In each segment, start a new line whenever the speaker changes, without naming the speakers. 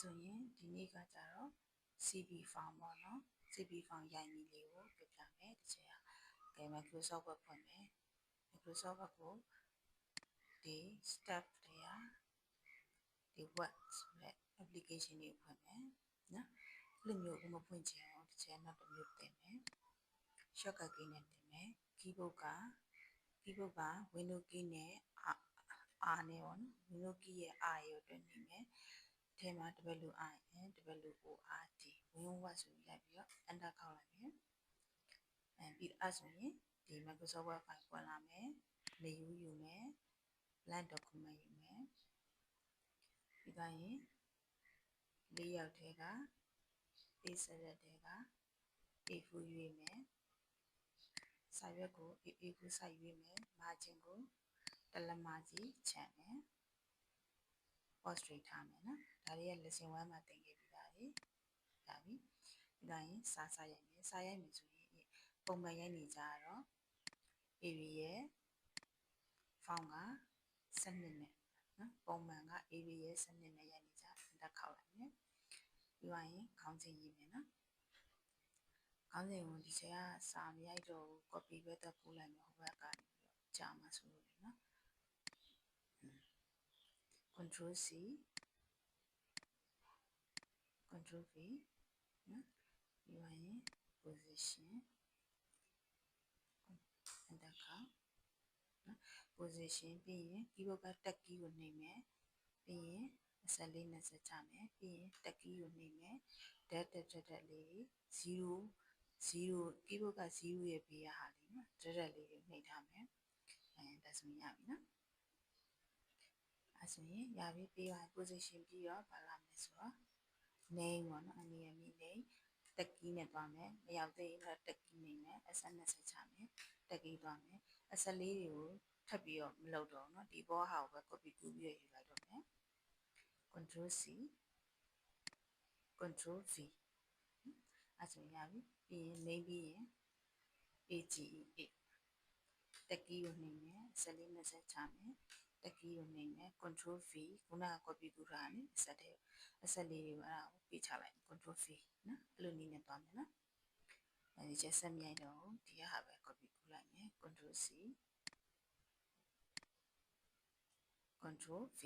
ဆိုရင်ဒီနေ့ကကြတော့ CV form ပေါ့နော် CV form ရိုက်နည်းလေးကိုပြပြမယ်တစ်ချက်ကကဲ Microsoft Word ဖွင့်မယ် Microsoft Word ကိုဒီ step တွေကဒီ Word ဆိုတဲ့ application တွေဖွင့်မယ်နော်အဲ့လိုမျိုးဥမဖွင့်ချင်အောင်တစ်ချက်နောက်တစ်မျိုးတင်မယ် shortcut key နဲ့တင်မယ် keyboard က keyboard က window key နဲ့ R နဲ့ပေါ့နော် window key ရဲ့ R ရဲ့အတွက်နေမယ် အဲမှာ WIN WORD win word ဆိုပြီးလိုက်ပြီးတော့ enter ခေါက်လိုက်မယ်အဲပြီးအဲ့ဆိုရင်ဒီ Microsoft Word file ပွင့်လာမယ် new ယူမယ် blank document ယူမယ်ပြီးတော့ရင်လေးယောက်ထဲက page select ထဲက A4 ရွေးမယ်စာရွက်ကို A4 စိုက်ရွေးမယ် margin ကိုတလက်မကြီးချန်မယ် portrait ထားမယ်နော်ဒါတွေက lesson 1မှာသင်ခဲ့ပြီးသားလေဒါပြီပြီးတော့ရင်စာစာရိုက်မယ်စာရိုက်မယ်ဆိုရင်ပုံမှန်ရိုက်နေကြတော့ area ရဲ့ font က7နဲ့နော်ပုံမှန်က area ရဲ့7နဲ့ရိုက်နေကြတက်ခောက်လိုက်မယ်ပြီးတော့ရင်ခေါင်းစဉ်ရေးမယ်နော်ခေါင်းစဉ်ကိုဒီချိန်ကစာမရိုက်တော့ဘူး copy ပဲတက်ပို့လိုက်မယ်ဟိုဘက်ကနေပြီးတော့ကြာမှာဆိုလို့လေနော် control C control V နော်ပြီးတော့ရင် position enter ခါနော် position ပြီးရင် keyboard ကတက် key ကိုနှိပ်မယ်ပြီးရင်24 20ချမယ်ပြီးရင်တက် key ကိုနှိပ်မယ် dat dat dat လေး0 0 keyboard က0ရဲ့ဘေးရဟာလေးနော် dat dat လေးကိုနှိပ်ထားမယ်အဲဒါဆိုရင်ရပြီနော်အဲ ဆိုရင်ရပြီပြီးရင် position ပြီးတော့ဘာလာမလဲဆိုတော့ name ပေါ့နော်အမည်အမည် name တက်ကီးနဲ့သွားမယ်မရောက်သေးရင်တော့တက်ကီးနေမယ်အဆက်20ချမယ်တက်ကီးသွားမယ်အဆက်လေးတွေကိုထပ်ပြီးတော့မလုပ်တော့ဘူးเนาะဒီဘောဟာကိုပဲ copy ကူးပြီးယူလိုက်တော့မယ် control C control V အဲဆိုရပြီပြီးရင် name ပြီးရင် AGE တက်ကီးကိုနှိမ့်မယ်ဆက်လေး20ချမယ် တက်ကီးကိုနှိမ့်မယ် control V ခုနက copy ကူးထားတယ်အဆက်တဲ့အဆက်လေးတွေကိုအဲ့ဒါကိုပေးချလိုက် control V နော်အဲ့လိုနည်းနဲ့သွားမယ်နော်အဲဒီချက်ဆက်မြိုက်တော့ဒီကဟာပဲ copy ကူးလိုက်မယ် control C control V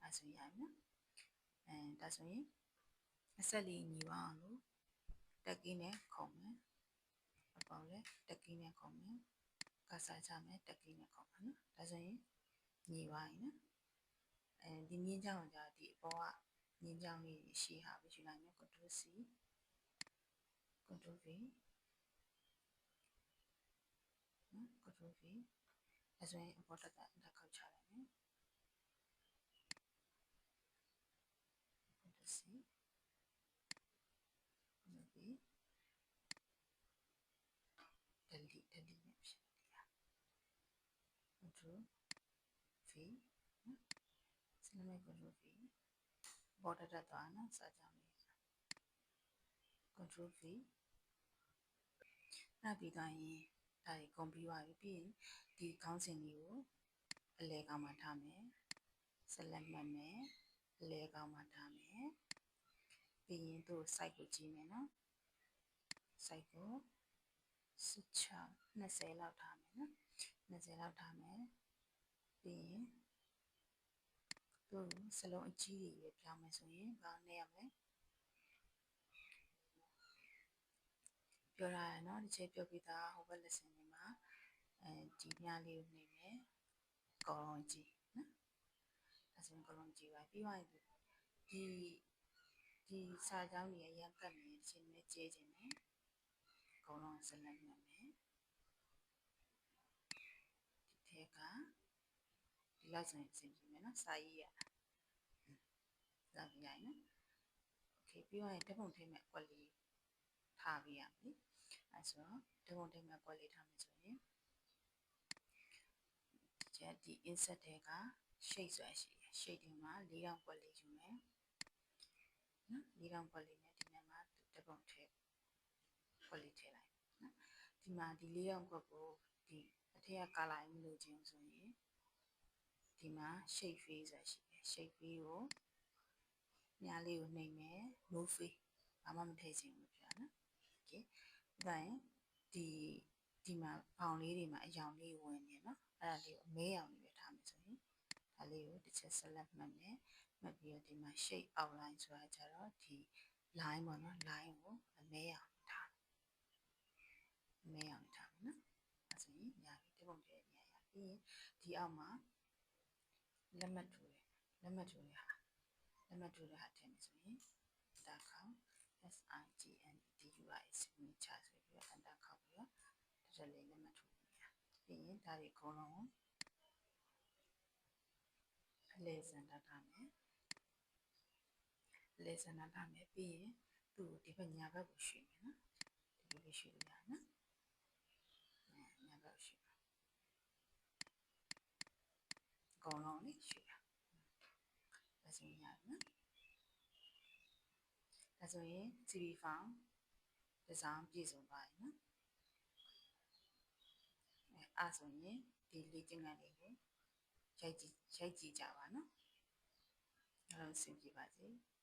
အဲဆိုရမယ်နော်အဲဒါဆိုရင်အဆက်လေးညီပါအောင်လို့တက်ကီးနဲ့ခုံမယ်အပေါင်းလဲတက်ကီးနဲ့ခုံမယ်ကစားချမယ်တက်ကီးနဲ့ခုံမယ်နော်ဒါဆိုရင် ညီပါရင်နော်အဲဒီမြင်းချောင်းကဒီအပေါ်ကမြင်းချောင်းလေးရှိဟာပဲယူလိုက်မယ် control C control V နော် control V အဲဆိုရင်အပေါ်တက်တာတက်ခောက်ချလိုက်မယ် control C control V delete delete နဲ့ဖြစ်နေတာ control V နော်စနမဲ့ control V border တက်သွားနော်စာကြောင်းလေး control V နောက်ပြီးတော့ရင်ဒါတွေကုန်ပြီးသွားပြီပြီးရင်ဒီခေါင်းစဉ်လေးကိုအလဲကောင်မှထားမယ်ဆက်လက်မှတ်မယ်အလဲကောင်မှထားမယ်ပြီးရင်သူ့ site ကိုကြည့်မယ်နော် site ကို16 20လောက်ထားမယ်နော်20လောက်ထားမယ် ပြီးရင်သူ့စလုံးအကြီးတွေပဲပြောင်းမယ်ဆိုရင်ဘာနဲ့ရမလဲပြောရရနော်ဒီချက်ပြောပြတာဟိုဘက် lesson တွေမှာအဲဒီညလေးကိုနေမယ်ကော်လုံးကြီးနော်အဲဆိုရင်ကော်လုံးကြီးပါပြီးသွားရင်ဒီဒီစာကြောင်းတွေအရင်ကတ်နေခြင်းနဲ့ကျဲခြင်းနဲ့ကော်လုံးဆက်လက်မှတ်မယ်ဒီထဲက ဒီလောက်ဆိုရင်အဆင်ပြေမယ်နော်စာရေးရတာလာပြရိုင်နော်โอเคပြီးတော့ဓာတ်ပုံထိမဲ့အကွက်လေးထားပြရမယ်အဲဆိုတော့ဓာတ်ပုံထိမဲ့အကွက်လေးထားမယ်ဆိုရင်ချက်ဒီ insert ထဲက shape ဆိုတာရှိတယ် shape တွေမှာ၄တောင်ကွက်လေးယူမယ်နော်၄တောင်ကွက်လေးနဲ့ဒီနေ့မှာဓာတ်ပုံထည့်ကွက်လေးထည့်လိုက်နော်ဒီမှာဒီ၄တောင်ကွက်ကိုဒီအထက်က color မလို့ခြင်းဆိုရင် ဒီမှာ shape face ဆိုတာရှိတယ် shape face ကိုညလေးကိုနှိမ့်မယ် no face ဘာမှမထည့်ချင်ဘူးပြောနော် okay ဒါရင်ဒီဒီမှာပေါင်လေးတွေမှာအယောင်လေးဝင်နေနော်အဲ့ဒါလေးကိုမဲအောင်လေးပဲထားမယ်ဆိုရင်ဒါလေးကိုတစ်ချက် select မှတ်မယ်မှတ်ပြီးတော့ဒီမှာ shape outline ဆိုတာကြတော့ဒီ line ပေါ့နော် line ကိုအမဲအောင်ထားအမဲအောင်ထားမယ်နော်အဲ့ဆိုရင်ညာပြီတပုံပြည့်ညာရပြီးရင်ဒီအောက်မှာ လက်မှတ်ထိုးတယ်လက်မှတ်ထိုးတဲ့ဟာလက်မှတ်ထိုးတဲ့ဟာထည့်မယ်ဆိုရင်ဒါခေါင်း S I G N E D U I signature ဆိုပြီးတော့ enter ခောက်ပြီးတော့တစ်ချက်လေးလက်မှတ်ထိုးနေရပြီးရင်ဒါတွေအကုန်လုံးကိုအလဲစံတက်ထားမယ်အလဲစံတက်ထားမယ်ပြီးရင်သူ့ကိုဒီဘက်ညာဘက်ကိုရွှေ့မယ်နော်ဒီလိုလေးရွှေ့လို့ရနော်ညာဘက်ရွှေ့ပါ အကုန်လုံးလေးရွှေ့တာဒါဆိုရင်ရတယ်နော်ဒါဆိုရင် CV file ဒီဇိုင်းပြည့်စုံသွားပြီနော်အဲအဲ့ဆိုရင်ဒီလေ့ကျင့်ခန်းလေးကိုရိုက်ကြည့်ရိုက်ကြည့်ကြပါနော်အားလုံးအဆင်ပြေပါစေ။